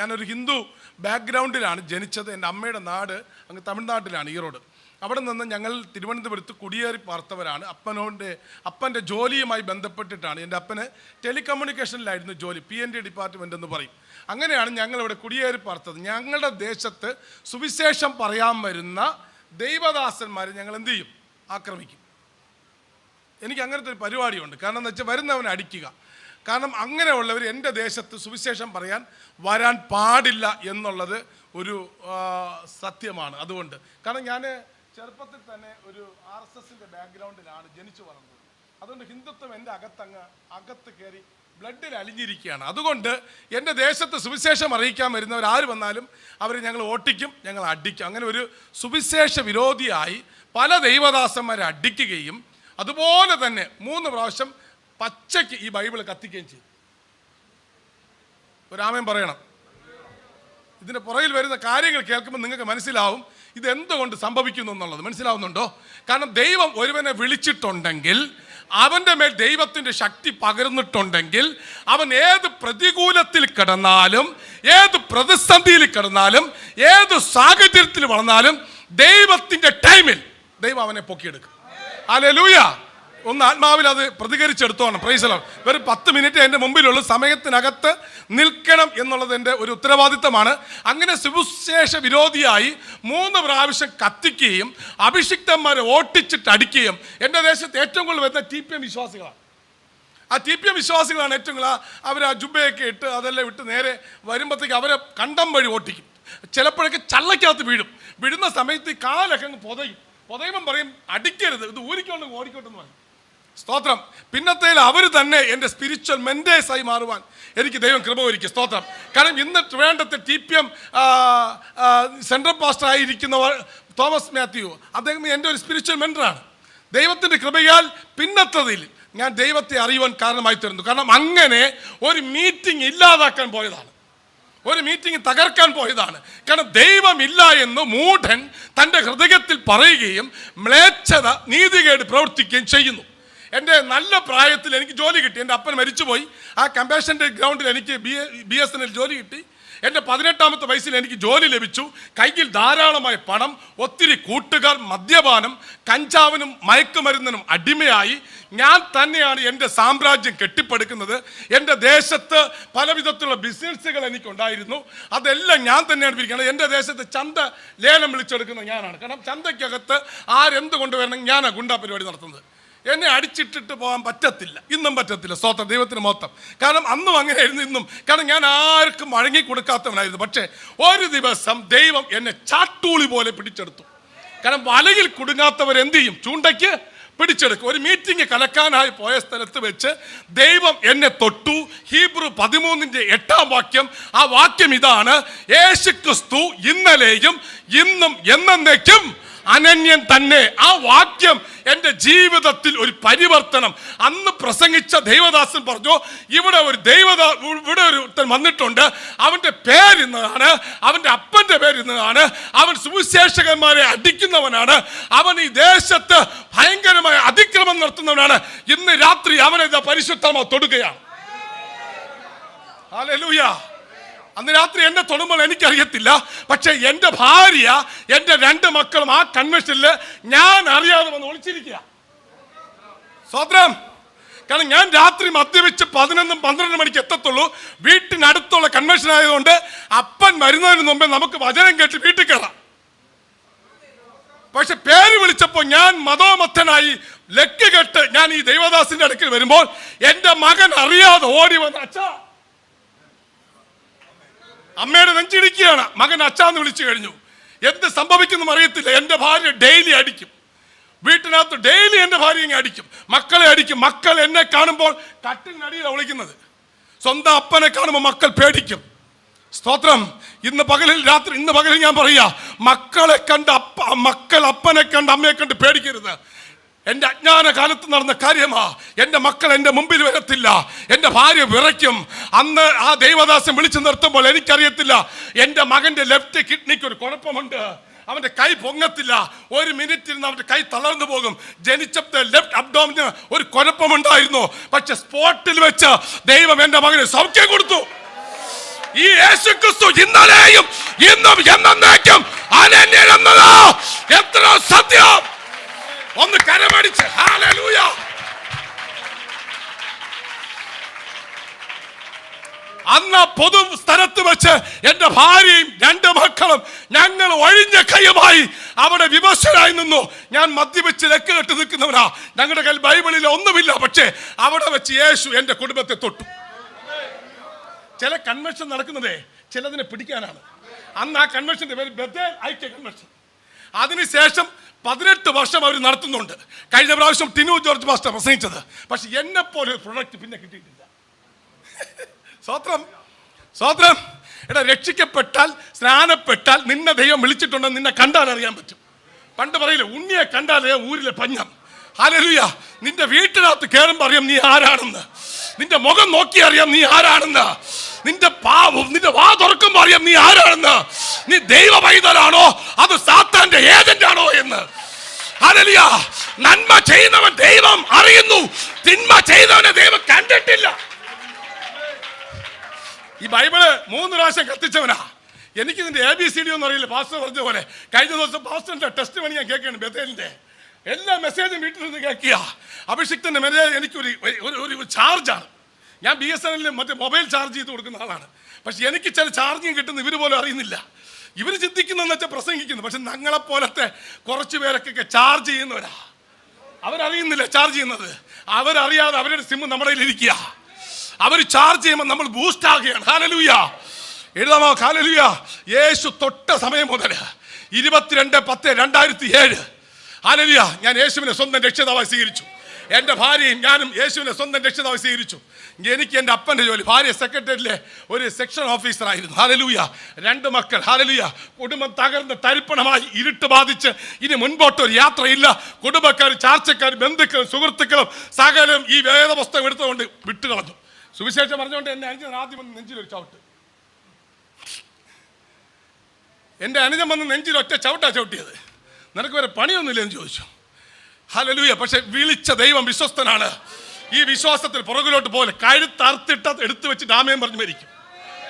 ഞാനൊരു ഹിന്ദു ബാക്ക്ഗ്രൗണ്ടിലാണ് ജനിച്ചത്. എന്റെ അമ്മയുടെ നാട് അങ്ങ് തമിഴ്നാട്ടിലാണ് ഈറോഡ് അവിടെ നിന്ന് ഞങ്ങൾ തിരുവനന്തപുരത്ത് കുടിയേറി പാർത്തവരാണ്. അപ്പനോന്റെ അപ്പന്റെ ജോലിയുമായി ബന്ധപ്പെട്ടിട്ടാണ്. എന്റെ അപ്പന് ടെലികമ്മ്യൂണിക്കേഷനിലായിരുന്നു ജോലി പി എൻ ഡി ഡിപ്പാർട്ട്മെന്റ് എന്ന് പറയും. അങ്ങനെയാണ് ഞങ്ങൾ ഇവിടെ കുടിയേറി പാർത്തത്. ഞങ്ങളുടെ ദേശത്ത് സുവിശേഷം പറയാൻ വരുന്ന ദൈവദാസന്മാരെ ഞങ്ങൾ എന്ത് ചെയ്യും? ആക്രമിക്കും. എനിക്ക് അങ്ങനത്തെ ഒരു പരിപാടിയുണ്ട്. കാരണം എന്ന് വെച്ചാൽ വരുന്നവനെ അടിക്കുക. കാരണം അങ്ങനെയുള്ളവർ എന്റെ ദേശത്ത് സുവിശേഷം പറയാൻ വരാൻ പാടില്ല എന്നുള്ളത് ഒരു സത്യമാണ്. അതുകൊണ്ട് കാരണം ഞാൻ ചെറുപ്പത്തിൽ തന്നെ ഒരു ആർ എസ് എസിന്റെ ബാക്ക്ഗ്രൗണ്ടിലാണ് ജനിച്ചു വളർന്നത്. അതുകൊണ്ട് ഹിന്ദുത്വം എന്റെ അകത്തങ്ങ് അകത്ത് കയറി ബ്ലഡിൽ അലിഞ്ഞിരിക്കുകയാണ്. അതുകൊണ്ട് എന്റെ ദേശത്ത് സുവിശേഷം അറിയിക്കാൻ വരുന്നവർ ആര് വന്നാലും അവരെ ഞങ്ങൾ ഓട്ടിക്കും ഞങ്ങൾ അടിക്കും. അങ്ങനെ ഒരു സുവിശേഷ വിരോധിയായി പല ദൈവദാസന്മാരെ അടിക്കുകയും അതുപോലെ തന്നെ മൂന്ന് പ്രാവശ്യം പച്ചയ്ക്ക് ഈ ബൈബിൾ കത്തിക്കുകയും ചെയ്യും. ഒരാമയം പറയണം. ഇതിന്റെ പുറകിൽ വരുന്ന കാര്യങ്ങൾ കേൾക്കുമ്പോൾ നിങ്ങൾക്ക് മനസ്സിലാവും ഇത് എന്തുകൊണ്ട് സംഭവിക്കുന്നു എന്നുള്ളത്. മനസ്സിലാവുന്നുണ്ടോ? കാരണം ദൈവം ഒരുവനെ വിളിച്ചിട്ടുണ്ടെങ്കിൽ അവന്റെ മേൽ ദൈവത്തിന്റെ ശക്തി പകർന്നിട്ടുണ്ടെങ്കിൽ അവൻ ഏത് പ്രതികൂലത്തിൽ കിടന്നാലും ഏത് പ്രതിസന്ധിയിൽ കിടന്നാലും ഏത് സാഹചര്യത്തിൽ വളർന്നാലും ദൈവത്തിന്റെ ടൈമിൽ ദൈവം അവനെ പൊക്കിയെടുക്കും. അലലൂയ ഒന്ന് ആത്മാവിൽ അത് പ്രതികരിച്ചെടുത്തോണം. പ്രൈസലോ വെറും പത്ത് മിനിറ്റ് എന്റെ മുമ്പിലുള്ള. സമയത്തിനകത്ത് നിൽക്കണം എന്നുള്ളത് എന്റെ ഒരു ഉത്തരവാദിത്തമാണ്. അങ്ങനെ സുവിശേഷ വിരോധിയായി മൂന്ന് പ്രാവശ്യം കത്തിക്കുകയും അഭിഷിക്തന്മാരെ ഓട്ടിച്ചിട്ട് അടിക്കുകയും എന്റെ ദേശത്ത് ഏറ്റവും കൂടുതൽ വരുന്ന ടി പി എം വിശ്വാസികളാണ്. ആ ടി പി എം വിശ്വാസികളാണ് ഏറ്റവും കൂടുതൽ. അവർ ആ ജുബയൊക്കെ ഇട്ട് അതെല്ലാം ഇട്ട് നേരെ വരുമ്പോഴത്തേക്ക് അവരെ കണ്ടം വഴി ഓട്ടിക്കും. ചിലപ്പോഴൊക്കെ ചള്ളക്കകത്ത് വീഴും. വീഴുന്ന സമയത്ത് കാലൊക്കെ അങ്ങ് പുതയും. പുതയുമ്പം പറയും അടിക്കരുത്. ഇത് ഊരിക്കൊണ്ട് ഓടിക്കോട്ടെ എന്ന് പറയും. സ്തോത്രം. പിന്നത്തേൽ അവർ തന്നെ എന്റെ സ്പിരിച്വൽ മെന്റേഴ്സ് ആയി മാറുവാൻ എനിക്ക് ദൈവം കൃപ ഒരുക്കി. സ്തോത്രം. കാരണം ഇന്ന് ട്രിവാൻഡത്തെ T P M central pastor ആയിരിക്കുന്ന തോമസ് മാത്യു. അദ്ദേഹം എന്റെ ഒരു സ്പിരിച്വൽ മെന്ററാണ് ദൈവത്തിന്റെ കൃപയാൽ പിന്നത്തതിൽ ഞാൻ ദൈവത്തെ അറിയുവാൻ കാരണമായി തീർന്നു. കാരണം അങ്ങനെ ഒരു മീറ്റിംഗ് ഇല്ലാതാക്കാൻ പോയതാണ്. ഒരു മീറ്റിംഗ് തകർക്കാൻ പോയതാണ്. കാരണം ദൈവമില്ല എന്ന് മൂഢൻ തന്റെ ഹൃദയത്തിൽ പറയുകയും മ്ലേച്ഛത നീതികേട് പ്രവർത്തിക്കുകയും ചെയ്യുന്നു. എന്റെ നല്ല പ്രായത്തിൽ എനിക്ക് ജോലി കിട്ടി. എന്റെ അപ്പൻ മരിച്ചുപോയി. ആ കമ്പാഷന്റെ ഗ്രൗണ്ടിൽ എനിക്ക് B B S N L ജോലി കിട്ടി. എന്റെ പതിനെട്ടാമത്തെ വയസ്സിൽ എനിക്ക് ജോലി ലഭിച്ചു. കയ്യിൽ ധാരാളമായ പണം ഒത്തിരി കൂട്ടുകാർ മദ്യപാനം കഞ്ചാവിനും മയക്കുമരുന്നിനും അടിമയായി. ഞാൻ തന്നെയാണ് എന്റെ സാമ്രാജ്യം കെട്ടിപ്പടുക്കുന്നത്. എന്റെ ദേശത്ത് പല വിധത്തിലുള്ള ബിസിനസ്സുകൾ എനിക്കുണ്ടായിരുന്നു. അതെല്ലാം ഞാൻ തന്നെയാണ് പിരിക്കുന്നത്. എന്റെ ദേശത്ത് ചന്ത ലേലം വിളിച്ചെടുക്കുന്നത് ഞാനാണ്. കാരണം ചന്തയ്ക്കകത്ത് ആരെന്ത് കൊണ്ടുവരണം ഞാനാണ് ഗുണ്ടാ പരിപാടി നടത്തുന്നത്. എന്നെ അടിച്ചിട്ടിട്ട് പോകാൻ പറ്റത്തില്ല. ഇന്നും പറ്റത്തില്ല. സ്വത്ത ദൈവത്തിന് മൊത്തം കാരണം അന്നും അങ്ങനെയായിരുന്നു ഇന്നും. കാരണം ഞാൻ ആർക്കും വഴങ്ങി കൊടുക്കാത്തവനായിരുന്നു പക്ഷേ ഒരു ദിവസം ദൈവം എന്നെ ചാട്ടൂളി പോലെ പിടിച്ചെടുത്തു. കാരണം വലയിൽ കുടുങ്ങാത്തവർ എന്ത് ചെയ്യും? ചൂണ്ടയ്ക്ക് പിടിച്ചെടുക്കും. ഒരു മീറ്റിംഗ് കലക്കാനായി പോയ സ്ഥലത്ത് വെച്ച് ദൈവം എന്നെ തൊട്ടു. ഹീബ്രു പതിമൂന്നിന്റെ എട്ടാം വാക്യം. ആ വാക്യം ഇതാണ്. യേശു ക്രിസ്തു ഇന്നലെയും ഇന്നും എന്നേക്കും അനന്യൻ തന്നെ ആ വാക്യം എന്റെ ജീവിതത്തിൽ ഒരു പരിവർത്തനം. അന്ന് പ്രസംഗിച്ച ദൈവദാസൻ പറഞ്ഞു ഇവിടെ ഒരു ദൈവദ ഇവിടെ ഒരു വന്നിട്ടുണ്ട്. അവന്റെ പേരിന്നതാണ് അവന്റെ അപ്പന്റെ പേരിന്നതാണ് അവൻ സുവിശേഷകന്മാരെ അടിക്കുന്നവനാണ്. അവൻ ഈ ദേശത്ത് ഭയങ്കരമായ അതിക്രമം നടത്തുന്നവനാണ്. ഇന്ന് രാത്രി അവനെ പരിശുദ്ധമാ തൊടുകയാണ്. ഹല്ലേലൂയ. അന്ന് രാത്രി എന്നെ തൊടുമ്പോൾ എനിക്കറിയത്തില്ല. പക്ഷെ എന്റെ ഭാര്യ എന്റെ രണ്ട് മക്കളും ആ കൺവെൻഷനിൽ ഞാൻ അറിയാതെ വന്ന് ഒളിച്ചിരിക്കുക. സ്വത്രം കാരണം ഞാൻ രാത്രി മദ്യപിച്ച് പതിനൊന്നും പന്ത്രണ്ട് മണിക്ക് എത്തത്തുള്ളൂ. വീട്ടിനടുത്തുള്ള കൺവെൻഷൻ ആയതുകൊണ്ട് അപ്പൻ വരുന്നതിന് മുമ്പേ നമുക്ക് വചനം കേട്ട് വീട്ടിൽ കയറാം. പക്ഷെ പേര് വിളിച്ചപ്പോൾ ഞാൻ മതോമത്തനായി ലക്ക് കെട്ട് ഞാൻ ഈ ദൈവദാസിന്റെ അടുക്കൽ വരുമ്പോൾ എന്റെ മകൻ അറിയാതെ ഓടി വന്ന് അച്ഛാ അമ്മയുടെ നെഞ്ചിടിക്കുകയാണ്. മകൻ അച്ഛാന്ന് വിളിച്ചു കഴിഞ്ഞു. എന്ത് സംഭവിക്കുന്നു അറിയത്തില്ല. എന്റെ ഭാര്യ ഡെയിലി അടിക്കും. വീട്ടിനകത്ത് ഡെയിലി എന്റെ ഭാര്യ ഇങ്ങനെ അടിക്കും. മക്കളെ അടിക്കും. മക്കൾ എന്നെ കാണുമ്പോൾ കട്ടിനടിയിലാണ് വിളിക്കുന്നത് സ്വന്തം അപ്പനെ കാണുമ്പോൾ മക്കൾ പേടിക്കും. സ്തോത്രം. ഇന്ന് പകലിൽ രാത്രി ഇന്ന് പകലിൽ ഞാൻ പറയാ മക്കളെ കണ്ട് അപ്പ മക്കൾ അപ്പനെ കണ്ട് അമ്മയെ കണ്ട് പേടിക്കരുത്. എന്റെ അജ്ഞാന കാലത്ത് നടന്ന കാര്യമാ. എന്റെ മക്കൾ എന്റെ മുമ്പിൽ വരത്തില്ല. എന്റെ ഭാര്യ വിറയ്ക്കും. അന്ന് ആ ദൈവദാസം വിളിച്ചു നിർത്തുമ്പോൾ എനിക്കറിയത്തില്ല. എന്റെ മകന്റെ ലെഫ്റ്റ് കിഡ്നിക്ക് ഒരു കുഴപ്പമുണ്ട്. അവന്റെ കൈ പൊങ്ങത്തില്ല. ഒരു മിനിറ്റ് ഇരുന്ന് അവന്റെ കൈ തളർന്നു പോകും. ജനിച്ചപ്പോൾ ലെഫ്റ്റ് അബ്ഡോമിന് ഒരു കുഴപ്പമുണ്ടായിരുന്നു. പക്ഷെ സ്പോട്ടിൽ വെച്ച് ദൈവം എന്റെ മകന് സൗഖ്യം കൊടുത്തു. ഈ യേശു ക്രിസ്തു ഇന്നലെയും ഇന്നും എന്നേക്കും അനന്യനെന്നത് എത്ര സത്യം. ഒന്ന് കരമടിച്ച്. അന്ന് പൊതു സ്ഥലത്ത് വെച്ച് എന്റെ ഭാര്യയും രണ്ട് മക്കളും ഞങ്ങൾ ഒഴിഞ്ഞ കൈയുമായി അവിടെ വിമർശനായി നിന്നു. ഞാൻ മദ്യപിച്ച് രക്ക് കെട്ട് നിൽക്കുന്നവനാ. ഞങ്ങളുടെ കയ്യിൽ ബൈബിളിൽ ഒന്നുമില്ല പക്ഷേ അവിടെ വെച്ച് യേശു എന്റെ കുടുംബത്തെ തൊട്ടു. ചില കൺവെൻഷൻ നടക്കുന്നതേ ചിലതിനെ പിടിക്കാനാണ്. അന്ന് ആ കൺവെൻഷന്റെ പേര് ബത്തേൽ ഐക്യ കൺവെൻഷൻ അതിനുശേഷം പതിനെട്ട് വർഷം അവർ നടത്തുന്നുണ്ട്. കഴിഞ്ഞ പ്രാവശ്യം ടിനു ജോർജ് മാസ്റ്റർ പ്രസംഗിച്ചത്. പക്ഷെ എന്നെ പോലെ ഒരു പ്രൊഡക്റ്റ് പിന്നെ കിട്ടിയിട്ടില്ല. സ്വാത്രം സ്വാത്രം. എടാ രക്ഷിക്കപ്പെട്ടാൽ സ്നാനപ്പെട്ടാൽ നിന്നെ ദൈവം വിളിച്ചിട്ടുണ്ടെന്ന് നിന്നെ കണ്ടാൽ അറിയാൻ പറ്റും. പണ്ട് പറയില്ലേ ഉണ്ണിയെ കണ്ടാലേ ഊരിലെ പഞ്ഞം. ഹലരുയ നിന്റെ വീട്ടിനകത്ത് കയറുമ്പോൾ അറിയാം നീ ആരാണെന്ന്. നിന്റെ മുഖം നോക്കി അറിയാം നീ ആരാണെന്ന്. നിന്റെ പാവം നിന്റെ വാ തുറക്കുമ്പോൾ അറിയാം നീ ആരാണെന്ന്. നീ ദൈവ പൈതലാണോ അത് സാത്താന്റെ ഏജന്റ് ആണോ എന്ന്. നന്മ ചെയ്യുന്നവൻ ദൈവം അറിയുന്നു. തിന്മ ചെയ്തവനെ ദൈവം കണ്ടിട്ടില്ല. ഈ ബൈബിൾ മൂന്ന് പ്രാവശ്യം കത്തിച്ചവനാ. എനിക്ക് ഇതിന്റെ എ ബി സി ഡി ഒന്നും അറിയില്ല. പാസ്റ്റർ പറഞ്ഞ പോലെ കഴിഞ്ഞ ദിവസം പാസ്റ്ററിന്റെ ടെസ്റ്റ് പണി ഞാൻ കേൾക്കുകയാണ് ബത്തേലിന്റെ എല്ലാ മെസ്സേജും വീട്ടിൽ നിന്ന് കേൾക്കുക അഭിഷിക്തന്റെ മെസ്സേജ് എനിക്കൊരു ഒരു ചാർജാണ് ഞാൻ ബി എസ് എൻ എല്ലിൽ മറ്റേ മൊബൈൽ ചാർജ് ചെയ്ത് കൊടുക്കുന്ന ആളാണ്. പക്ഷെ എനിക്ക് ചില ചാർജിങ് കിട്ടുന്ന ഇവർ പോലും അറിയുന്നില്ല. ഇവർ ചിന്തിക്കുന്നതെന്ന് വെച്ചാൽ പ്രസംഗിക്കുന്നു. പക്ഷെ ഞങ്ങളെ പോലത്തെ കുറച്ച് പേരൊക്കെ ചാർജ് ചെയ്യുന്നവരാ. അവരറിയുന്നില്ല ചാർജ് ചെയ്യുന്നത്? അവരറിയാതെ അവരുടെ സിമ്മ് നമ്മുടെ ഇരിക്കുക. അവർ ചാർജ് ചെയ്യുമ്പോൾ നമ്മൾ ബൂസ്റ്റ് ആകുകയാണ്. ഹാലലൂയ എഴുതാമോ? ഹാലലൂയ യേശു തൊട്ട സമയം മുതൽ ഇരുപത്തിരണ്ട് പത്ത് രണ്ടായിരത്തി ഏഴ് ഹാലലൂയ ഞാൻ യേശുവിനെ സ്വന്തം രക്ഷിതാവായി സ്വീകരിച്ചു. എന്റെ ഭാര്യയും ഞാനും യേശുവിനെ സ്വന്തം രക്ഷിതാവായി സ്വീകരിച്ചു. എനിക്ക് എന്റെ അപ്പന്റെ ജോലി. ഭാര്യ സെക്രട്ടറിയിലെ ഒരു സെക്ഷൻ ഓഫീസറായിരുന്നു ഹാലലൂയ രണ്ട് മക്കൾ. ഹാലലൂയ കുടുംബം തകർന്ന് തരിപ്പണമായി ഇരുട്ട് ബാധിച്ച് ഇനി മുൻപോട്ട് ഒരു യാത്രയില്ല. കുടുംബക്കാർ ചാർച്ചക്കാർ ബന്ധുക്കളും സുഹൃത്തുക്കളും സകലം ഈ വേദപുസ്തകം എടുത്തുകൊണ്ട് വിട്ടുകളഞ്ഞു. സുവിശേഷം പറഞ്ഞുകൊണ്ട് എന്റെ അനുജൻ ആദ്യം വന്ന് നെഞ്ചിലൊരു ചവിട്ട്. എന്റെ അനുജൻ വന്ന് നെഞ്ചിൽ ഒറ്റ ചവിട്ടാ ചവിട്ടിയത്. നിനക്ക് വരെ പണിയൊന്നുമില്ലെന്ന് ചോദിച്ചു. ഹലലൂയ പക്ഷെ വിളിച്ച ദൈവം വിശ്വസ്തനാണ്. ഈ വിശ്വാസത്തിൽ പുറകിലോട്ട് പോലെ കഴുത്തറുത്തിട്ട് എടുത്തു വെച്ച് ഡാമയം പറഞ്ഞു മരിക്കും.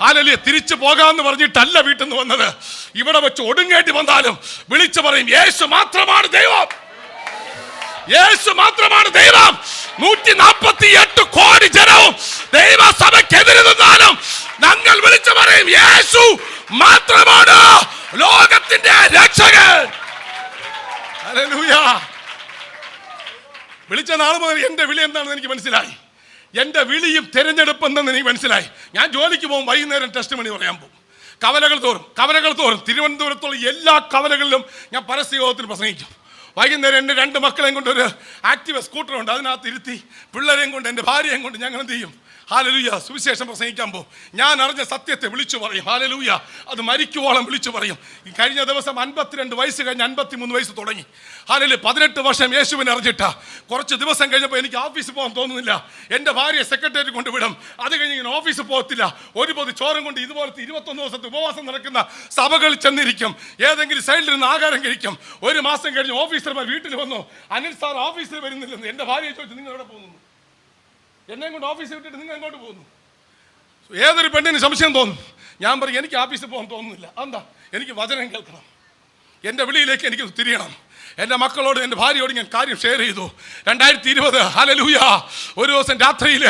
ആലല്ലേ തിരിച്ചു പോകാമെന്ന് പറഞ്ഞിട്ടല്ല വീട്ടിൽ നിന്ന് വന്നത്. ഇവിടെ വെച്ച് ഒടുങ്ങേണ്ടി വന്നാലും വിളിച്ചു പറയും യേശു മാത്രമാണ് ദൈവം. യേശു മാത്രമാണ് ദൈവം. നൂറ്റി നാൽപ്പത്തി എട്ട് കോടി ജനവും ദൈവസഭയ്ക്കെതിരെ നിന്നാലും ഞങ്ങൾ വിളിച്ചു പറയും യേശു മാത്രമാണ് ലോകത്തിന്റെ രക്ഷകൻ. ഹല്ലേലൂയ. വിളിച്ച നാൾ മുതൽ എന്റെ വിളി എന്താണെന്ന് എനിക്ക് മനസ്സിലായി. എന്റെ വിളിയും തിരഞ്ഞെടുപ്പ് എന്തെന്ന് എനിക്ക് മനസ്സിലായി. ഞാൻ ജോലിക്ക് പോകും വൈകുന്നേരം ടെസ്റ്റ് മണി പറയാൻ പോകും. കവലകൾ തോറും കവലകൾ തോറും. തിരുവനന്തപുരത്തുള്ള എല്ലാ കവലകളിലും ഞാൻ പരസ്യയോഗത്തിൽ പ്രസംഗിക്കും. വൈകുന്നേരം എന്റെ രണ്ട് മക്കളെയും കൊണ്ട് ഒരു ആക്റ്റീവ് സ്കൂട്ടറുണ്ട് അതിനകത്ത് ഇരുത്തി പിള്ളേരെയും കൊണ്ട് എന്റെ ഭാര്യയെയും കൊണ്ട് ഞങ്ങൾ എന്ത് ചെയ്യും? ഹാലലൂയ സുവിശേഷം പ്രസംഗിക്കാൻ പോകും. ഞാൻ അറിഞ്ഞ സത്യത്തെ വിളിച്ചു പറയും. ഹാലലൂയ അത് മരിക്കുവോളം വിളിച്ചു പറയും. കഴിഞ്ഞ ദിവസം അൻപത്തിരണ്ട് വയസ്സ് കഴിഞ്ഞ് അൻപത്തിമൂന്ന് വയസ്സ് തുടങ്ങി. ഹാലല് പതിനെട്ട് വർഷം യേശുവിനെ അറിഞ്ഞിട്ടാ. കുറച്ച് ദിവസം കഴിഞ്ഞപ്പോൾ എനിക്ക് ഓഫീസിൽ പോകാൻ തോന്നുന്നില്ല. എന്റെ ഭാര്യയെ സെക്രട്ടറി കൊണ്ടുവിടും അത് കഴിഞ്ഞ് ഇങ്ങനെ ഓഫീസിൽ പോകത്തില്ല. ഒരു പൊതു ചോറും കൊണ്ട് ഇതുപോലത്തെ ഇരുപത്തൊന്ന് ദിവസത്തെ ഉപവാസം നടക്കുന്ന സഭകളിൽ ചെന്നിരിക്കും. ഏതെങ്കിലും സൈഡിൽ നിന്ന് ആഹാരം കഴിക്കും. ഒരു മാസം കഴിഞ്ഞ് ഓഫീസർമാർ വീട്ടിൽ വന്നോ? അനിൽ സാർ ഓഫീസിൽ വരുന്നില്ലെന്ന് എന്റെ ഭാര്യയെ ചോദിച്ചു നിങ്ങൾ എവിടെ പോകുന്നു? എന്നെ കൊണ്ട് ഓഫീസിൽ വിട്ടിട്ട് നിങ്ങൾ എങ്ങോട്ട് പോകുന്നു? ഏതൊരു പെണ്ണിന് സംശയം തോന്നും? ഞാൻ പറയും എനിക്ക് ഓഫീസിൽ പോകാൻ തോന്നുന്നില്ല. എന്താ എനിക്ക് വചനം കേൾക്കണം. എന്റെ വിളിയിലേക്ക് എനിക്ക് തിരിയണം. എന്റെ മക്കളോട് എന്റെ ഭാര്യയോട് ഞാൻ കാര്യം ഷെയർ ചെയ്തു. രണ്ടായിരത്തി ഇരുപത് ഹലലൂയ ഒരു ദിവസം രാത്രിയിൽ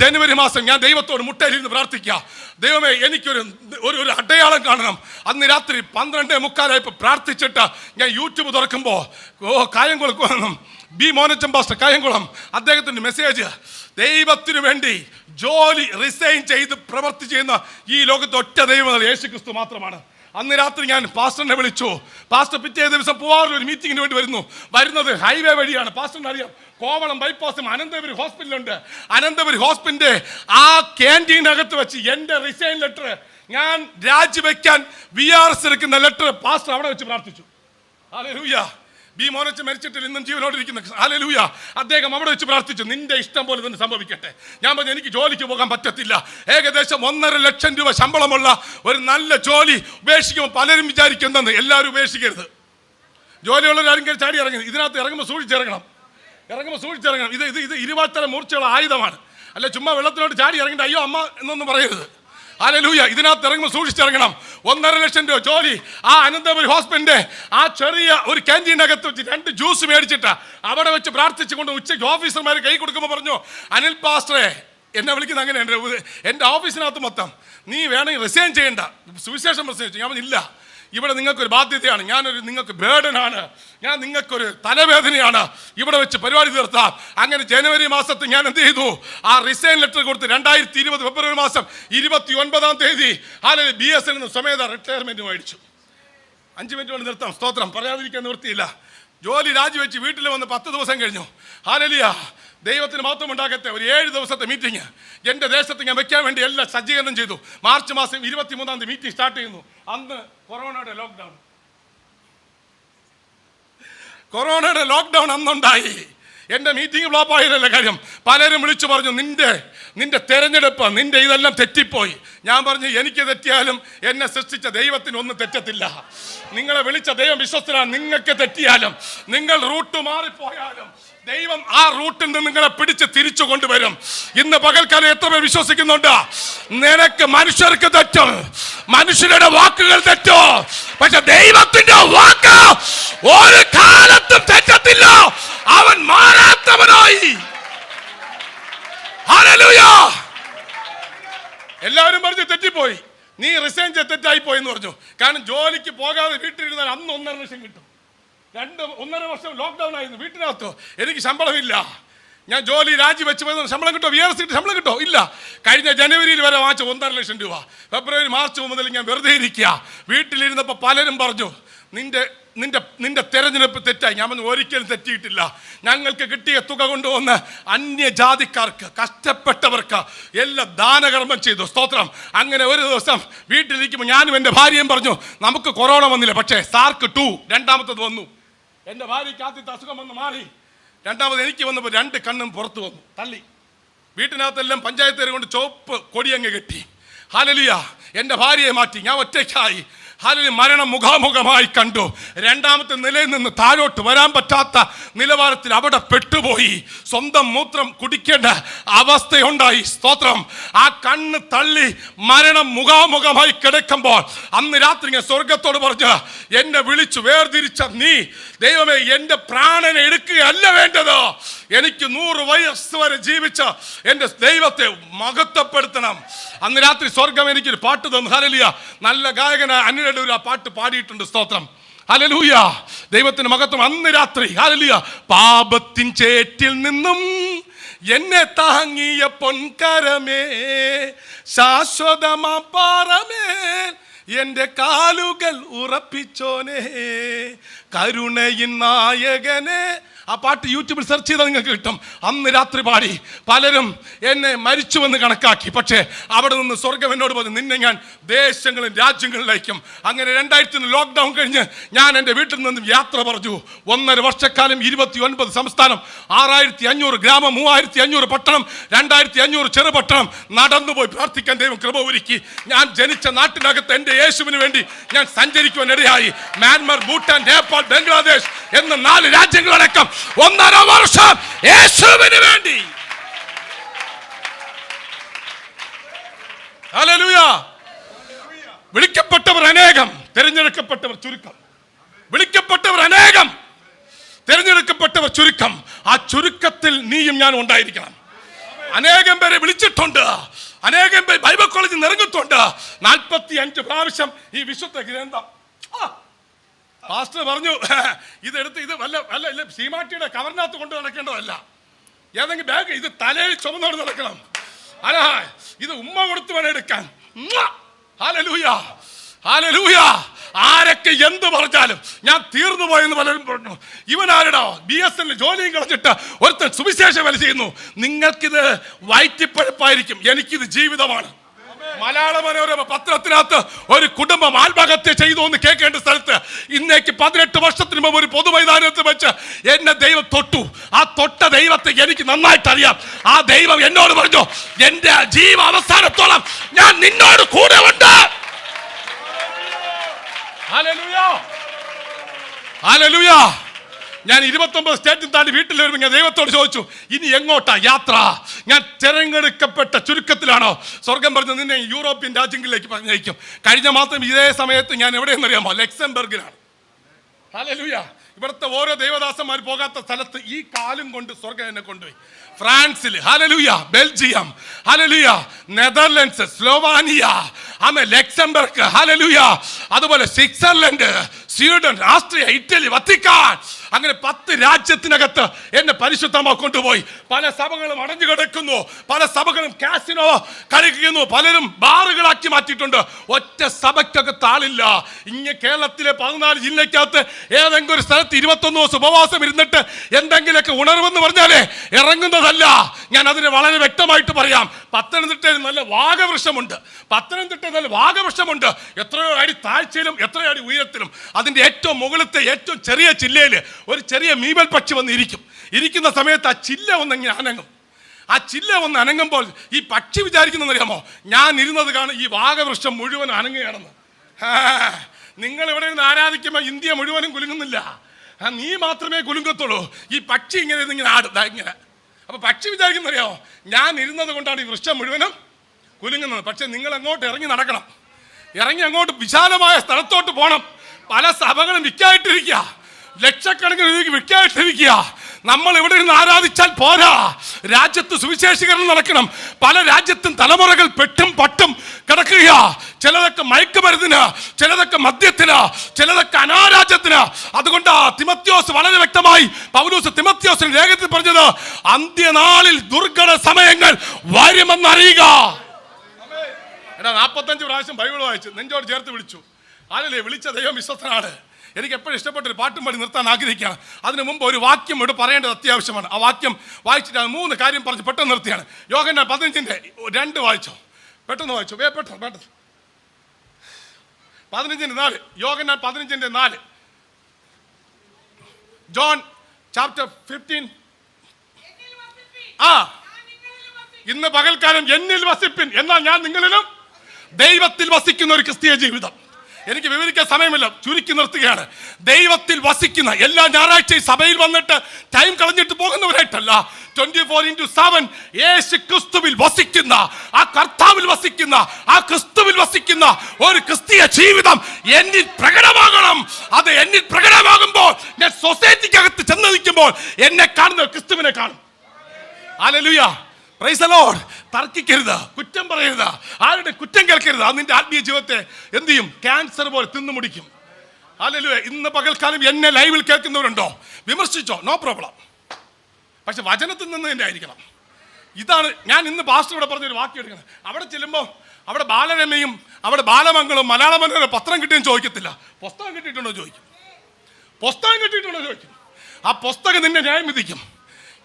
ജനുവരി മാസം ഞാൻ ദൈവത്തോട് മുട്ടയിലിരുന്ന് പ്രാർത്ഥിക്കുക ദൈവമേ എനിക്കൊരു ഒരു ഒരു അടയാളം കാണണം. അന്ന് രാത്രി പന്ത്രണ്ട് മുക്കാലായപ്പോൾ പ്രാർത്ഥിച്ചിട്ട് ഞാൻ യൂട്യൂബ് തുറക്കുമ്പോൾ ഓ കായംകുളം ബി മോനച്ചൻ പാസ്റ്റർ കായംകുളം അദ്ദേഹത്തിന്റെ മെസ്സേജ് ദൈവത്തിനു വേണ്ടി ജോലി റിസൈൻ ചെയ്ത് പ്രവർത്തി ചെയ്യുന്ന ഈ ലോകത്തെ ഒറ്റ ദൈവം യേശു ക്രിസ്തു മാത്രമാണ്. അന്ന് രാത്രി ഞാൻ പാസ്റ്ററിനെ വിളിച്ചു. പാസ്റ്റർ പിറ്റേ ദിവസം പൂവാറിൽ ഒരു മീറ്റിങ്ങിന് വേണ്ടി വരുന്നു. വരുന്നത് ഹൈവേ വഴിയാണ്. പാസ്റ്ററിന് അറിയാം. കോവളം ബൈപ്പാസും അനന്തപുരി ഹോസ്പിറ്റലുണ്ട്. അനന്തപുരി ഹോസ്പിറ്റലിന്റെ ആ ക്യാന്റീനകത്ത് വെച്ച് എന്റെ റിസൈൻ ലെറ്റർ ഞാൻ രാജിവെക്കാൻ വി ആർ എസ് എടുക്കുന്ന ലെറ്റർ പാസ്റ്റർ അവിടെ വെച്ച് പ്രാർത്ഥിച്ചു. ഹല്ലേലൂയ ബി മോനച്ച് മരിച്ചിട്ടില്ല ഇന്നും ജീവനോടിരിക്കുന്ന. ആലലൂയ അദ്ദേഹം അവിടെ വെച്ച് പ്രാർത്ഥിച്ചു നിന്റെ ഇഷ്ടം പോലെ തന്നെ സംഭവിക്കട്ടെ. ഞാൻ പറഞ്ഞു എനിക്ക് ജോലിക്ക് പോകാൻ പറ്റത്തില്ല. ഏകദേശം ഒന്നര ലക്ഷം രൂപ ശമ്പളമുള്ള ഒരു നല്ല ജോലി ഉപേക്ഷിക്കുമ്പോൾ പലരും വിചാരിക്കുന്നതെന്ന് എല്ലാവരും ഉപേക്ഷിക്കരുത്. ജോലിയുള്ളവരാരും ചാടി ഇറങ്ങുന്നത് ഇതിനകത്ത് ഇറങ്ങുമ്പോൾ സൂക്ഷിച്ചിറങ്ങണം. ഇറങ്ങുമ്പോൾ സൂക്ഷിച്ചിറങ്ങണം. ഇത് ഇത് ഇത് ഇരുപത്തര മൂർച്ചയുള്ള ആയുധമാണ്. അല്ല ചുമ്മാ വെള്ളത്തിലോട്ട് ചാടി ഇറങ്ങിയിട്ട് അയ്യോ അമ്മ എന്നൊന്നും പറയരുത്. അലലൂയ ഇതിനകത്ത് ഇറങ്ങുമ്പോൾ സൂക്ഷിച്ചിറങ്ങണം. ഒന്നര ലക്ഷം രൂപ ജോലി. ആ അനന്തപുരി ഹോസ്പിറ്റലിന്റെ ആ ചെറിയ ഒരു ക്യാന്റീനകത്ത് വെച്ച് രണ്ട് ജ്യൂസ് മേടിച്ചിട്ട് അവിടെ വെച്ച് പ്രാർത്ഥിച്ചുകൊണ്ട് ഉച്ചയ്ക്ക് ഓഫീസർമാർ കൈ കൊടുക്കുമ്പോൾ പറഞ്ഞു അനിൽ പാസ്റ്ററെ എന്നെ വിളിക്കുന്ന അങ്ങനെ എന്റെ എന്റെ ഓഫീസിനകത്ത് മൊത്തം നീ വേണമെങ്കിൽ റിസൈൻ ചെയ്യേണ്ട. സുവിശേഷം ചെയ്യും ഞാൻ ഇല്ല. ഇവിടെ നിങ്ങൾക്കൊരു ബാധ്യതയാണ്. ഞാനൊരു നിങ്ങൾക്ക് ബേഡനാണ് ഞാൻ നിങ്ങൾക്കൊരു തലവേദനയാണ്. ഇവിടെ വെച്ച് പരിപാടി തീർത്താം. അങ്ങനെ ജനുവരി മാസത്തിൽ ഞാൻ എന്ത് ചെയ്തു? ആ റിസൈൻ ലെറ്റർ കൊടുത്ത് രണ്ടായിരത്തി ഇരുപത് ഫെബ്രുവരി മാസം ഇരുപത്തി ഒൻപതാം തീയതി അല്ലെങ്കിൽ ബി എസ് എൻ സമേത റിട്ടയർമെന്റ് മേടിച്ചു. അഞ്ച് മിനിറ്റ് കൊണ്ട് നിർത്താം. സ്തോത്രം. പറയാതിരിക്കാൻ നിവൃത്തിയില്ല. ജോലി രാജിവെച്ച് വീട്ടിൽ വന്ന് പത്ത് ദിവസം കഴിഞ്ഞു. ഹാലലിയ. ദൈവത്തിന് മഹത്വം ഉണ്ടാകട്ടെ ഒരു ഏഴ് ദിവസത്തെ മീറ്റിംഗ് എന്റെ ദേശത്ത് ഞാൻ വെക്കാൻ വേണ്ടി എല്ലാം സജ്ജീകരണം ചെയ്തു. മാർച്ച് മാസം ഇരുപത്തി മൂന്നാം തീയതി മീറ്റിംഗ് സ്റ്റാർട്ട് ചെയ്യുന്നു. അന്ന് കൊറോണയുടെ ലോക്ക്ഡൗൺ കൊറോണയുടെ ലോക്ക്ഡൗൺ അന്നുണ്ടായി. എന്റെ മീറ്റിംഗ് ഫ്ലോപ്പ് ആയതല്ല കാര്യം? പലരും വിളിച്ചു പറഞ്ഞു നിന്റെ നിന്റെ തെരഞ്ഞെടുപ്പ് നിന്റെ ഇതെല്ലാം തെറ്റിപ്പോയി. ഞാൻ പറഞ്ഞു എനിക്ക് തെറ്റിയാലും എന്നെ സൃഷ്ടിച്ച ദൈവത്തിന് ഒന്നും തെറ്റത്തില്ല. നിങ്ങളെ വിളിച്ച ദൈവം വിശ്വസ്തനാണ്. നിങ്ങൾക്ക് തെറ്റിയാലും നിങ്ങൾ റൂട്ട് മാറിപ്പോയാലും ദൈവം ആ റൂട്ടിൽ നിന്ന് നിങ്ങളെ പിടിച്ച് തിരിച്ചു കൊണ്ടുവരും. ഇന്ന് പകൽക്കാലം എത്ര പേർ വിശ്വസിക്കുന്നുണ്ട്? നിനക്ക് മനുഷ്യർക്ക് തെറ്റോ. മനുഷ്യരുടെ വാക്കുകൾ തെറ്റോ. പക്ഷെ ദൈവത്തിന്റെ വാക്ക് ഒരു കാലത്തും തെറ്റത്തില്ല. അവൻ മാറാത്തവനായി. എല്ലാവരും പറഞ്ഞു തെറ്റിപ്പോയി. നീ റിസൈൻ ചെയ്ത് തെറ്റായി പോയി എന്ന് പറഞ്ഞു. കാരണം ജോലിക്ക് പോകാതെ വീട്ടിലിരുന്നാൽ അന്ന് ഒന്നര ലക്ഷം കിട്ടും. രണ്ട് ഒന്നര വർഷം ലോക്ക്ഡൗൺ ആയിരുന്നു. വീട്ടിനകത്ത്? എനിക്ക് ശമ്പളമില്ല. ഞാൻ ജോലി രാജിവെച്ച് പോയത് ശമ്പളം കിട്ടോ? വി ആർ സിട്ട് ശമ്പളം കിട്ടോ? ഇല്ല. കഴിഞ്ഞ ജനുവരിയിൽ വരെ വാങ്ങിച്ച ഒന്നര ലക്ഷം രൂപ. ഫെബ്രുവരി മാർച്ച് മുതൽ ഞാൻ വെറുതെ ഇരിക്കുക. വീട്ടിലിരുന്നപ്പോൾ പലരും പറഞ്ഞു നിന്റെ നിന്റെ നിന്റെ തെരഞ്ഞെടുപ്പ് തെറ്റായി. ഞാൻ ഒരിക്കലും തെറ്റിയിട്ടില്ല. ഞങ്ങൾക്ക് കിട്ടിയ തുക കൊണ്ടുവന്ന് അന്യജാതിക്കാർക്ക് കഷ്ടപ്പെട്ടവർക്ക് എല്ലാ ദാനകർമ്മം ചെയ്തു. സ്തോത്രം. അങ്ങനെ ഒരു ദിവസം വീട്ടിലിരിക്കുമ്പോൾ ഞാനും എന്റെ ഭാര്യയും പറഞ്ഞു നമുക്ക് കൊറോണ വന്നില്ല. പക്ഷേ സാർക്ക് ടു രണ്ടാമത്തത് വന്നു. എന്റെ ഭാര്യയ്ക്ക് ആദ്യത്തെ അസുഖം വന്ന് മാറി. രണ്ടാമത് എനിക്ക് വന്നപ്പോൾ രണ്ട് കണ്ണും പുറത്തു വന്നു. തള്ളി. വീട്ടിനകത്തെല്ലാം പഞ്ചായത്തുകാരെ കൊണ്ട് ചുവപ്പ് കൊടിയങ്ങ് കെട്ടി. ഹാലലിയ എന്റെ ഭാര്യയെ മാറ്റി. ഞാൻ ഒറ്റയ്ക്കായി. ഹാലലി മരണം മുഖാമുഖമായി കണ്ടു. രണ്ടാമത്തെ നിലയിൽ നിന്ന് താഴോട്ട് വരാൻ പറ്റാത്ത നിലവാരത്തിൽ അവിടെ പെട്ടുപോയി. സ്വന്തം മൂത്രം കുടിക്കേണ്ട അവസ്ഥയുണ്ടായി. സ്തോത്രം. ആ കണ്ണ് തള്ളി മരണം മുഖാമുഖമായി കിടക്കുമ്പോൾ അന്ന് രാത്രി ഞാൻ സ്വർഗത്തോട് പറഞ്ഞ് എന്നെ വിളിച്ചു വേർതിരിച്ച നീ ദൈവമേ എന്റെ പ്രാണനെ എടുക്കുകയല്ല വേണ്ടത്. എനിക്ക് നൂറ് വയസ്സ് വരെ ജീവിച്ച എന്റെ ദൈവത്തെ മഹത്വപ്പെടുത്തണം. അന്ന് രാത്രി സ്വർഗം എനിക്കൊരു പാട്ട് തന്നു. ഹലലിയ നല്ല ഗായകനായ അനിലൂർ ആ പാട്ട് പാടിയിട്ടുണ്ട് സ്തോത്രം. ഹലലൂയ ദൈവത്തിന് മകത്വം അന്ന് രാത്രി. ഹലലൂയ പാപത്തിൻ ചേറ്റിൽ നിന്നും എന്നെ താങ്ങിയ പൊൻകരമേ ശാശ്വതമാ പാറമേ എന്റെ കാലുകൾ ഉറപ്പിച്ചോനെ കരുണയിൻ നായകനെ. ആ പാട്ട് യൂട്യൂബിൽ സെർച്ച് ചെയ്താൽ നിങ്ങൾക്ക് കിട്ടും. അന്ന് രാത്രി പാടി. പലരും എന്നെ മരിച്ചുവെന്ന് കണക്കാക്കി. പക്ഷേ അവിടെ നിന്ന് സ്വർഗം എന്നോട് പറഞ്ഞു നിന്നെ ഞാൻ ദേശങ്ങളും രാജ്യങ്ങളിലേക്കും അങ്ങനെ രണ്ടായിരത്തി ലോക്ക്ഡൗൺ കഴിഞ്ഞ് ഞാൻ എന്റെ വീട്ടിൽ നിന്നും യാത്ര പറഞ്ഞു. ഒന്നര വർഷക്കാലം ഇരുപത്തി ഒൻപത് സംസ്ഥാനം ആറായിരത്തി അഞ്ഞൂറ് ഗ്രാമം മൂവായിരത്തി അഞ്ഞൂറ് പട്ടണം രണ്ടായിരത്തി അഞ്ഞൂറ് ചെറുപട്ടണം. നടന്നുപോയി പ്രാർത്ഥിക്കാൻ ദൈവം കൃപ ഒരുക്കി ഞാൻ ജനിച്ച നാട്ടിനകത്ത് എന്റെ യേശുവിന് വേണ്ടി ഞാൻ സഞ്ചരിക്കുവാൻ ഇടയായി. മ്യാൻമർ ഭൂട്ടാൻ നേപ്പാൾ ബംഗ്ലാദേശ് എന്ന നാല് രാജ്യങ്ങളടക്കം ഒന്നര വർഷം യേശുവിന് വേണ്ടി. വിളിക്കപ്പെട്ടവർ അനേകം തിരഞ്ഞെടുക്കപ്പെട്ടവർ ചുരുക്കം. വിളിക്കപ്പെട്ടവർ അനേകം തിരഞ്ഞെടുക്കപ്പെട്ടവർ ചുരുക്കം. ആ ചുരുക്കത്തിൽ നീയും ഞാൻ ഉണ്ടായിരിക്കണം. അനേകം പേരെ വിളിച്ചിട്ടുണ്ട്. അനേകം പേര് ബൈബിൾ കോളേജിൽ നിറഞ്ഞിട്ടുണ്ട്. നാൽപ്പത്തി അഞ്ച് പ്രാവശ്യം ഈ വിശുദ്ധ ഗ്രന്ഥം. പാസ്റ്റർ പറഞ്ഞു ഇതെടുത്ത് ഇത് വല്ല വല്ല ഇല്ല സീമാട്ടിയുടെ കവറിനകത്ത് കൊണ്ട് നടക്കേണ്ടതല്ല. ഏതെങ്കിലും ബാഗ് ഇത് തലയിൽ ചുമന്നോട് നടക്കണം. അല്ല ഇത് ഉമ്മ കൊടുത്ത് വേണം എടുക്കാൻ. ആരൊക്കെ എന്ത് പറഞ്ഞാലും ഞാൻ തീർന്നു പോയെന്ന് പലരും പറഞ്ഞു. ഇവൻ ആരുടെ ബി എസ് എൻ ജോലിയും കളഞ്ഞിട്ട് ഒരുത്തൻ സുവിശേഷം വല ചെയ്യുന്നു. നിങ്ങൾക്കിത് വയറ്റിപ്പഴപ്പായിരിക്കും. എനിക്കിത് ജീവിതമാണ്. മലയാള മനോരമ പത്രത്തിനകത്ത് ഒരു കുടുംബം ആത്മഹത്യ ചെയ്തു എന്ന് കേൾക്കേണ്ട സ്ഥലത്ത് ഇന്നേക്ക് പതിനെട്ട് വർഷത്തിന് മുമ്പ് ഒരു പൊതുമൈതാനത്ത് വെച്ച് എന്നെ ദൈവം തൊട്ടു ആ തൊട്ട ദൈവത്തെ എനിക്ക് നന്നായിട്ട് അറിയാം ആ ദൈവം എന്നോട് പറഞ്ഞു എന്റെ ജീവ അവസാനത്തോളം ഞാൻ നിന്നോട് കൂടെ ഉണ്ട് ഹല്ലേലൂയ. ഹല്ലേലൂയ. ഞാൻ ഇരുപത്തൊമ്പത് സ്റ്റേറ്റിൽ താണ്ടി വീട്ടിൽ വരുമ്പോൾ ദൈവത്തോട് ചോദിച്ചു ഇനി എങ്ങോട്ടാ യാത്ര? ഞാൻ തിരഞ്ഞെടുക്കപ്പെട്ട ചുരുക്കത്തിലാണോ സ്വർഗം പറഞ്ഞു നിന്നെ യൂറോപ്യൻ രാജ്യങ്ങളിലേക്ക് പറഞ്ഞയക്കും. കഴിഞ്ഞ മാസം ഇതേ സമയത്ത് ഞാൻ എവിടെയെന്നറിയാമോ? ലക്സംബർഗിലാണ്. ഹല്ലേലൂയ. ഇവിടുത്തെ ഓരോ ദേവദാസന്മാർ പോകാത്ത സ്ഥലത്ത് ഈ കാലും കൊണ്ട് സ്വർഗം എന്നെ കൊണ്ടുപോയി. ഫ്രാൻസിൽ ഹലലുയ ബെൽജിയം ഹലലുയ നെതർലൻഡ്സ് സ്ലോവാനിയ ആമേ ലക്സംബർഗ് ഹലലുയ അതുപോലെ Switzerland Sweden Austria Italy Vatican. അങ്ങനെ പത്ത് രാജ്യത്തിനകത്ത് എന്നെ പരിശുദ്ധമാ കൊണ്ടുപോയി. പല സഭകളും അടഞ്ഞു കിടക്കുന്നു. പല സഭകളും കാസിനോ കളിക്കുന്നു പലരും ബാറുകളാക്കി മാറ്റിയിട്ടുണ്ട്. ഒറ്റ സഭയ്ക്കകത്ത് ആളില്ല. ഇങ്ങനെ കേരളത്തിലെ പതിനാല് ജില്ലയ്ക്കകത്ത് ഏതെങ്കിലും ഒരു സ്ഥലത്ത് ഇരുപത്തൊന്ന് ദിവസം ഉപവാസം ഇരുന്നിട്ട് എന്തെങ്കിലുമൊക്കെ ഉണർവെന്ന് പറഞ്ഞാലേ ഇറങ്ങുന്നതല്ല ഞാൻ അതിന് വളരെ വ്യക്തമായിട്ട് പറയാം. പത്തനംതിട്ടയിൽ നല്ല വാഗവൃക്ഷമുണ്ട്. പത്തനംതിട്ടയിൽ നല്ല വാഗവൃക്ഷമുണ്ട്. എത്രയോ അടി താഴ്ചയിലും എത്രയോ അടി ഉയരത്തിലും. അതിന്റെ ഏറ്റവും മുകളിലത്തെ ഏറ്റവും ചെറിയ ചില്ലയിൽ ഒരു ചെറിയ മീമൽ പക്ഷി വന്ന് ഇരിക്കും. ഇരിക്കുന്ന സമയത്ത് ആ ചില്ല ഒന്ന് ഇങ്ങനെ അനങ്ങും. ആ ചില്ല ഒന്ന് അനങ്ങുമ്പോൾ ഈ പക്ഷി വിചാരിക്കുന്നറിയാമോ ഞാൻ ഇരുന്നത് കാണും ഈ വാഗവൃക്ഷം മുഴുവൻ അനങ്ങുകയാണെന്ന്. നിങ്ങൾ ഇവിടെ നിന്ന് ആരാധിക്കുമ്പോൾ ഇന്ത്യ മുഴുവനും കുലുങ്ങുന്നില്ല? നീ മാത്രമേ കുലുങ്ങത്തുള്ളൂ. ഈ പക്ഷി ഇങ്ങനെ ഇങ്ങനെ ആടും. ഇങ്ങനെ. അപ്പൊ പക്ഷി വിചാരിക്കുന്നറിയാമോ ഞാൻ ഇരുന്നത് കൊണ്ടാണ് ഈ വൃക്ഷം മുഴുവനും കുലുങ്ങുന്നത്. പക്ഷേ നിങ്ങൾ അങ്ങോട്ട് ഇറങ്ങി നടക്കണം. ഇറങ്ങി അങ്ങോട്ട് വിശാലമായ സ്ഥലത്തോട്ട് പോകണം പല സഭകളും വിൽക്കായിട്ടിരിക്കുക. ലക്ഷക്കണക്കിന് വിൽക്കായിട്ടിരിക്കുക. നമ്മൾ ഇവിടെ നിന്ന് ആരാധിച്ചാൽ പോരാ. രാജ്യത്ത് സുവിശേഷീകരണം നടക്കണം. പല രാജ്യത്തും തലമുറകൾ പെട്ടും പട്ടും കിടക്കുക ചിലതൊക്കെ മയക്കുമരുന്നിന് ചിലതൊക്കെ മദ്യത്തിന് ചിലതൊക്കെ അനാരാജ്യത്തിന്. അതുകൊണ്ട് തിമത്യോസ് വളരെ വ്യക്തമായി പൗലൂസ് തിമത്യോസിന് ലേഖനത്തിൽ പറഞ്ഞത് അന്ത്യനാളിൽ ദുർഘട സമയങ്ങൾ വരുമെന്നറിയുക. എടാ നാൽപ്പത്തഞ്ച് പ്രാവശ്യം ബൈബിൾ വായിച്ചു. നെഞ്ചോട് ചേർത്ത് വിളിച്ചു. ആരല്ലേ വിളിച്ച ദൈവം വിശ്വസ്തനാണ്. എനിക്ക് എപ്പോഴും ഇഷ്ടപ്പെട്ട ഒരു പാട്ടും പാടി നിർത്താൻ ആഗ്രഹിക്കുകയാണ്. അതിനു മുമ്പ് ഒരു വാക്യം ഇവിടെ പറയേണ്ടത് അത്യാവശ്യമാണ്. ആ വാക്യം വായിച്ചിട്ട് മൂന്ന് കാര്യം പറഞ്ഞ് പെട്ടെന്ന് നിർത്തിയാണ്. യോഗന പതിനഞ്ചിന്റെ രണ്ട് വായിച്ചോ? പെട്ടെന്ന് വായിച്ചോ? വേ പെട്ടെന്ന് പെട്ടെന്ന്. പതിനഞ്ചിന്റെ നാല്. യോഗന പതിനഞ്ചിന്റെ നാല്. John chapter fifteen. ആ ഇന്ന് പകൽക്കാലം എന്നിൽ വസിപ്പിൻ. എന്നാൽ ഞാൻ നിങ്ങളിലും ദൈവത്തിൽ വസിക്കുന്ന ഒരു ക്രിസ്തീയ ജീവിതം. എനിക്ക് വിവരിക്കാൻ സമയമില്ല. ചുരുക്കി നിർത്തുകയാണ്. ദൈവത്തിൽ വസിക്കുന്ന എല്ലാ ഞായറാഴ്ചയും സഭയിൽ വന്നിട്ട് ടൈം കളഞ്ഞിട്ട് പോകുന്നവരായിട്ടല്ല. ട്വന്റി ഫോർ ഇന്റു സെവൻ യേശു ക്രിസ്തുവിൽ വസിക്കുന്ന ആ കർത്താവിൽ വസിക്കുന്ന ആ ക്രിസ്തുവിൽ വസിക്കുന്ന ഒരു ക്രിസ്തീയ ജീവിതം എന്നിൽ പ്രകടമാകണം. അത് എന്നിൽ പ്രകടമാകുമ്പോൾ ഞാൻ സൊസൈറ്റിക്കകത്ത് ചെന്ന് നിൽക്കുമ്പോൾ എന്നെ കാണുന്ന ക്രിസ്തുവിനെ കാണും. ഹല്ലേലൂയ പ്രൈസ് ലോർഡ് തർക്കിക്കരുത്. കുറ്റം പറയരുത്. ആരുടെ കുറ്റം കേൾക്കരുത്. അത് നിന്റെ ആത്മീയ ജീവിതത്തെ എന്ത് ചെയ്യും? ക്യാൻസർ പോലെ തിന്നു മുടിക്കും. അല്ലല്ലോ ഇന്ന് പകൽക്കാലം എന്നെ ലൈവിൽ കേൾക്കുന്നവരുണ്ടോ? വിമർശിച്ചോ? നോ പ്രോബ്ലം പക്ഷെ വചനത്തിൽ നിന്ന് തന്നെ ആയിരിക്കണം. ഇതാണ് ഞാൻ ഇന്ന് പാസ്റ്റർ ഇവിടെ പറഞ്ഞൊരു വാക്യം എടുക്കണം അവിടെ ചെല്ലുമ്പോൾ അവിടെ ബാലരമയും അവിടെ ബാലമംഗളും മലയാള മനോരമ പത്രം കിട്ടിയെന്ന് ചോദിക്കത്തില്ല. പുസ്തകം കിട്ടിയിട്ടുണ്ടോ ചോദിക്കും. പുസ്തകം കിട്ടിയിട്ടുണ്ടോ ചോദിക്കും. ആ പുസ്തകം നിന്നെ ന്യായം വിധിക്കും.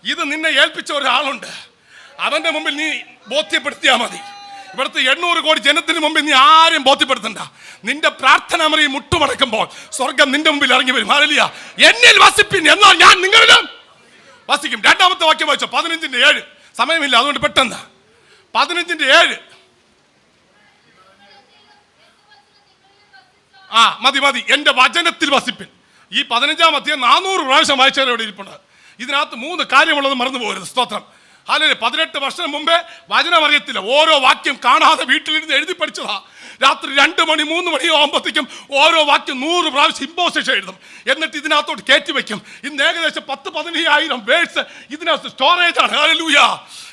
ഇത് നിന്നെ ഏൽപ്പിച്ച ഒരാളുണ്ട്. അവന്റെ മുമ്പിൽ നീ ബോധ്യപ്പെടുത്തിയാൽ മതി. ഇവിടുത്തെ എണ്ണൂറ് കോടി ജനത്തിന് മുമ്പിൽ നീ ആരും ബോധ്യപ്പെടുത്തണ്ട. നിന്റെ പ്രാർത്ഥന മറി മുട്ടുമടക്കുമ്പോൾ സ്വർഗം നിന്റെ മുമ്പിൽ ഇറങ്ങി വരും. അറിയില്ല എന്നിൽ വസിപ്പിൻ എന്നാൽ ഞാൻ നിങ്ങളിലും വസിക്കും. രണ്ടാമത്തെ വാക്യം വായിച്ചോ? പതിനഞ്ചിന്റെ ഏഴ്. സമയമില്ല അതുകൊണ്ട് പെട്ടെന്ന്. പതിനഞ്ചിന്റെ ഏഴ്. ആ മതി മതി. എന്റെ വചനത്തിൽ വസിപ്പിൻ. ഈ പതിനഞ്ചാം അധ്യയം നാനൂറ് പ്രാവശ്യം വായിച്ചാലും ഇവിടെ ഇരിപ്പുണ്ട്. ഇതിനകത്ത് മൂന്ന് കാര്യമുള്ളത് മറന്നു പോകരുത് സ്തോത്രം. അല്ലെ പതിനെട്ട് വർഷം മുമ്പേ വചനം അറിയത്തില്ല. ഓരോ വാക്യം കാണാതെ വീട്ടിലിരുന്ന് എഴുതി പഠിച്ചതാ. രാത്രി രണ്ട് മണി മൂന്ന് മണി ആകുമ്പോഴത്തേക്കും ഓരോ വാക്യം നൂറ് പ്രാവശ്യം ഇമ്പോസിഷൻ എഴുതും. എന്നിട്ട് ഇതിനകത്തോട്ട് കയറ്റി വയ്ക്കും ഇന്ന് ഏകദേശം പത്ത് പതിനയ്യായിരം വേഴ്സ് ഇതിനകത്ത് സ്റ്റോറേജ് ആണ്.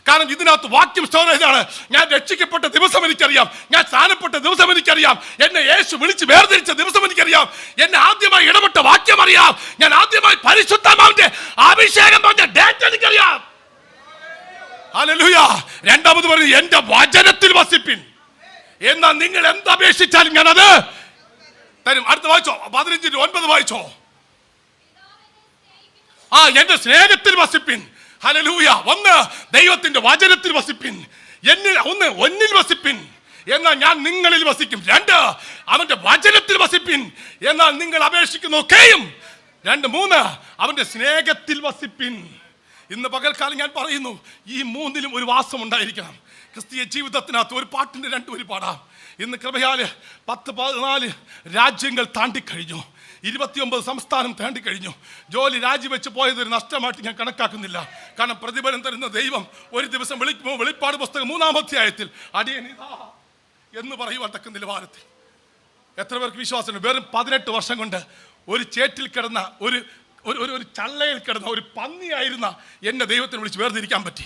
കാരണം ഇതിനകത്ത് വാക്യം സ്റ്റോറേജ് ആണ്. ഞാൻ രക്ഷിക്കപ്പെട്ട ദിവസം എനിക്കറിയാം. ഞാൻ സ്ഥാനപ്പെട്ട ദിവസം എനിക്കറിയാം. എന്നെ യേശു വിളിച്ച് വേർതിരിച്ച ദിവസം എനിക്കറിയാം. എന്നെ ആദ്യമായി ഇടപെട്ട വാക്യം അറിയാം. ഞാൻ ആദ്യമായി പരിശുദ്ധമാവിന്റെ അഭിഷേകം പറഞ്ഞ ഡേറ്റ് എനിക്കറിയാം. രണ്ടാമത് പറഞ്ഞു എന്റെ വചനത്തിൽ വസിപ്പിൻ. എന്നാ നിങ്ങൾ എന്തപേക്ഷിച്ചാലും ഞാൻ അത് തരും. അടുത്ത് വായിച്ചോ. പതിനഞ്ചിന് ഒൻപത് വായിച്ചോ. ആ എന്റെ സ്നേഹത്തിൽ വസിപ്പിൻ. ഹലലൂയ ഒന്ന് ദൈവത്തിന്റെ വചനത്തിൽ വസിപ്പിൻ. എന്നിൽ ഒന്ന് ഒന്നിൽ വസിപ്പിൻ. എന്നാൽ ഞാൻ നിങ്ങളിൽ വസിക്കും. രണ്ട് അവന്റെ വചനത്തിൽ വസിപ്പിൻ. എന്നാൽ നിങ്ങൾ അപേക്ഷിക്കുന്നൊക്കെയും രണ്ട് മൂന്ന് അവന്റെ സ്നേഹത്തിൽ വസിപ്പിൻ. ഇന്ന് പകൽക്കാലം ഞാൻ പറയുന്നു ഈ മൂന്നിലും ഒരു വാസം ഉണ്ടായിരിക്കണം ക്രിസ്തീയ ജീവിതത്തിനകത്ത് ഒരു പാട്ടിന്റെ രണ്ട് ഒരു പാടാം ഇന്ന് കൃപയാൽ പത്ത് പതിനാല് രാജ്യങ്ങൾ താണ്ടിക്കഴിഞ്ഞു. ഇരുപത്തിയൊമ്പത് സംസ്ഥാനം താണ്ടിക്കഴിഞ്ഞു. കഴിഞ്ഞു ജോലി രാജിവെച്ച് പോയത് ഒരു നഷ്ടമായിട്ട് ഞാൻ കണക്കാക്കുന്നില്ല. കാരണം പ്രതിഫലം തരുന്ന ദൈവം ഒരു ദിവസം വിളിക്കുമ്പോൾ വെളിപ്പാട് പുസ്തകം മൂന്നാമധ്യായത്തിൽ അടിയനിതാ എന്ന് പറയുവാൻ തക്ക നിലവാരത്തിൽ. എത്ര പേർക്ക് വിശ്വാസമുണ്ട്? വെറും പതിനെട്ട് വർഷം കൊണ്ട് ഒരു ചേറ്റിൽ കിടന്ന ഒരു ഒരു ഒരു ഒരു ചള്ളയിൽ കിടന്ന ഒരു പന്നിയായിരുന്ന എന്നെ ദൈവത്തിന് വിളിച്ച് വേർതിരിക്കാൻ പറ്റി.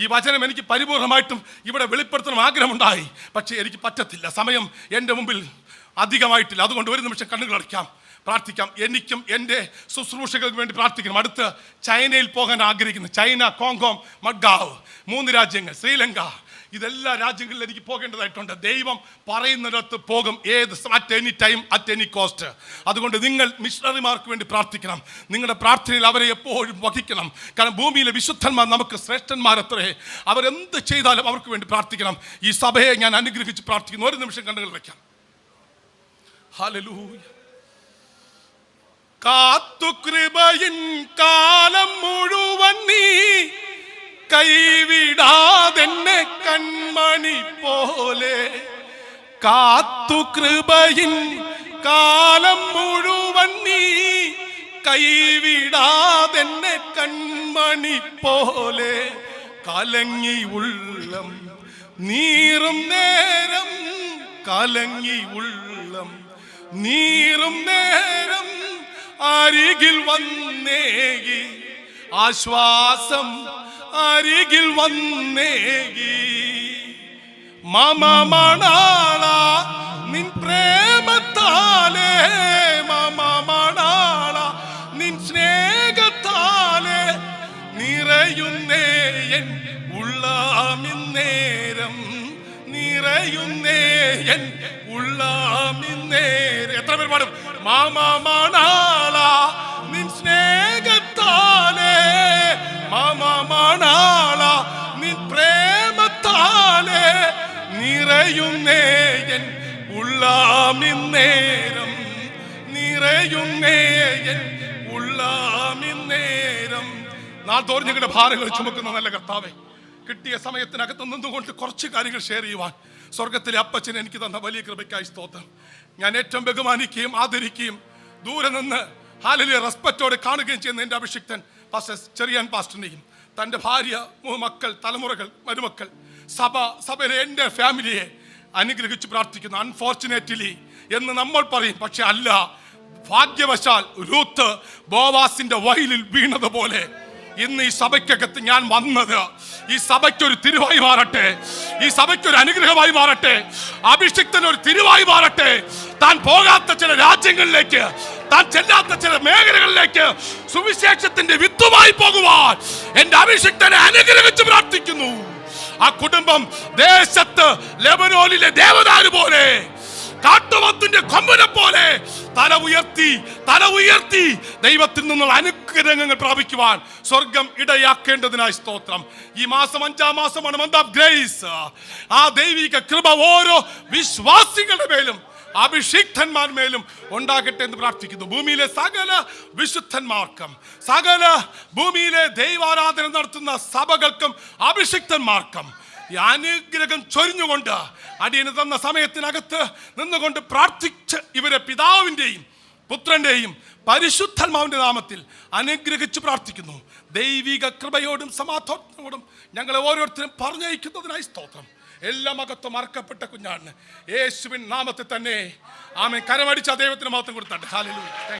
ഈ വചനം എനിക്ക് പരിപൂർണമായിട്ടും ഇവിടെ വെളിപ്പെടുത്തണം ആഗ്രഹമുണ്ടായി. പക്ഷേ എനിക്ക് പറ്റത്തില്ല. സമയം എന്റെ മുമ്പിൽ അധികമായിട്ടില്ല. അതുകൊണ്ട് ഒരു നിമിഷം കണ്ണുകൾ അടയ്ക്കാം. പ്രാർത്ഥിക്കാം. എനിക്കും എന്റെ ശുശ്രൂഷകൾക്ക് വേണ്ടി പ്രാർത്ഥിക്കണം. അടുത്ത് ചൈനയിൽ പോകാൻ ആഗ്രഹിക്കുന്നു. ചൈന കോങ്കോം മഡ്ഗാവ് മൂന്ന് രാജ്യങ്ങൾ. ശ്രീലങ്ക ഇതെല്ലാ രാജ്യങ്ങളിൽ എനിക്ക് പോകേണ്ടതായിട്ടുണ്ട്. ദൈവം പറയുന്നിടത്ത് പോകും. ഏത് at any time at any cost അതുകൊണ്ട് നിങ്ങൾ മിഷണറിമാർക്ക് വേണ്ടി പ്രാർത്ഥിക്കണം. നിങ്ങളുടെ പ്രാർത്ഥനയിൽ അവരെ എപ്പോഴും വഹിക്കണം. കാരണം ഭൂമിയിലെ വിശുദ്ധന്മാർ നമുക്ക് ശ്രേഷ്ഠന്മാരത്രേ. അവരെന്ത് ചെയ്താലും അവർക്ക് വേണ്ടി പ്രാർത്ഥിക്കണം. ഈ സഭയെ ഞാൻ അനുഗ്രഹിച്ച് പ്രാർത്ഥിക്കുന്നു. ഒരു നിമിഷം കണ്ണുകൾ വയ്ക്കാം. കൃപയൻ കാത്തു കൈവിടാതെന്നെ കൺമണി പോലെ കാത്തു കൃപയിൻ കാലം മുഴുവൻ നീ കൈവിടാതെന്നെ കൺമണി പോലെ കലങ്ങി ഉള്ളം നീറും നേരം കലങ്ങി ഉള്ളം നീറും നേരം അരികിൽ വന്നേകി ആശ്വാസം അരികിൽ വന്നേകി. മമ മണാള നിൻ പ്രേമത്താലേ. മമ മണാള നിൻ സ്നേഹത്താലേ. നിറയുന്നേ എൻ ഉള്ളാമിന്നേരം നിറയുന്നേ എൻ ഉള്ളാമിന്നേരം എത്ര പേര് പാടും? മാമാണാ നിറയുന്നേ എൻ ഉള്ളാമിന്നേരം നിറയുന്നേ എൻ ഉള്ളാമിന്നേരം തോറും ഞങ്ങളുടെ ഭാരങ്ങൾ ചുമക്കുന്ന നല്ല കർത്താവേ കിട്ടിയ സമയത്തിനകത്ത് നിന്നുകൊണ്ട് കുറച്ച് കാര്യങ്ങൾ ഷെയർ ചെയ്യുവാൻ. സ്വർഗത്തിലെ അപ്പച്ചൻ എനിക്ക് തന്ന വലിയ കൃപയ്ക്കായി സ്തോത്രം. ഞാൻ ഏറ്റവും ബഹുമാനിക്കുകയും ആദരിക്കുകയും ദൂരെ നിന്ന് ഹാലിലെ റെസ്പെക്റ്റോടെ കാണുകയും ചെയ്യുന്ന എന്റെ അഭിഷിക്തൻ പാസ്റ്റർ ചെറിയാൻ പാസ്റ്ററിനെയും തന്റെ ഭാര്യ മക്കൾ തലമുറകൾ മരുമക്കൾ സഭ സഭയിലെ എന്റെ ഫാമിലിയെ അനുഗ്രഹിച്ച് പ്രാർത്ഥിക്കുന്നു. അൺഫോർച്ചുനേറ്റ്ലി എന്ന് നമ്മൾ പറയും. പക്ഷെ അല്ല ഭാഗ്യവശാൽ രൂത്ത് ബോവാസിന്റെ വയലിൽ വീണതുപോലെ ഇന്ന് ഈ സഭയ്ക്കകത്ത് ഞാൻ വന്നത്. ഈ സഭയ്ക്കൊരു തിരുവായി മാറട്ടെ. ഈ സഭയ്ക്കൊരു അനുഗ്രഹമായി മാറട്ടെ. അഭിഷിക്തൻ ഒരു തിരുവായി മാറട്ടെ. താൻ പോകാത്ത ചില രാജ്യങ്ങളിലേക്ക് താൻ ചെല്ലാത്ത ചില മേഖലകളിലേക്ക് സുവിശേഷത്തിന്റെ വിത്തുമായി പോകുവാൻ എന്റെ അഭിഷിക്തനെ അനുഗ്രഹിച്ച് പ്രാർത്ഥിക്കുന്നു. ആ കുടുംബം ദേശത്ത് ലെബനോലിലെ ദേവദാര് പോലെ കാട്ടുവത്തിന്റെ കൊമ്പനെ പോലെ തല ഉയർത്തി തല ഉയർത്തി ദൈവത്തിൽ നിന്നുള്ള അനുഗ്രഹങ്ങൾ പ്രാപിക്കുവാൻ സ്വർഗം ഇടയാക്കേണ്ടതിനായി സ്തോത്രം. ഈ മാസം അഞ്ചാം മാസമാണ് മന്ത് ഗ്രേസ് ആ ദൈവിക കൃപ ഓരോ വിശ്വാസികളുടെ മേലും അഭിഷിക്തന്മാർമേലും ഉണ്ടാകട്ടെ എന്ന് പ്രാർത്ഥിക്കുന്നു. ഭൂമിയിലെ സകല വിശുദ്ധന്മാർക്കും സകല ഭൂമിയിലെ ദൈവാരാധന നടത്തുന്ന സഭകൾക്കും അഭിഷിക്തന്മാർക്കും ഈ അനുഗ്രഹം ചൊരിഞ്ഞുകൊണ്ട് അടിയന് തന്ന സമയത്തിനകത്ത് നിന്നുകൊണ്ട് പ്രാർത്ഥിച്ച് ഇവരെ പിതാവിന്റെയും പുത്രന്റെയും പരിശുദ്ധന്മാവിന്റെ നാമത്തിൽ അനുഗ്രഹിച്ച് പ്രാർത്ഥിക്കുന്നു. ദൈവിക കൃപയോടും സമാധാനത്തോടും ഞങ്ങളെ ഓരോരുത്തരും പറഞ്ഞയക്കുന്നതിനായി സ്തോത്രം. എല്ലാ മകത്വം മറക്കപ്പെട്ട കുഞ്ഞാണ്. യേശുവിൻ നാമത്തെ തന്നെ. ആമേ കരമടിച്ച ദൈവത്തിന് മാത്രം കൊടുത്തട്ടെ. ഹാലലൂയ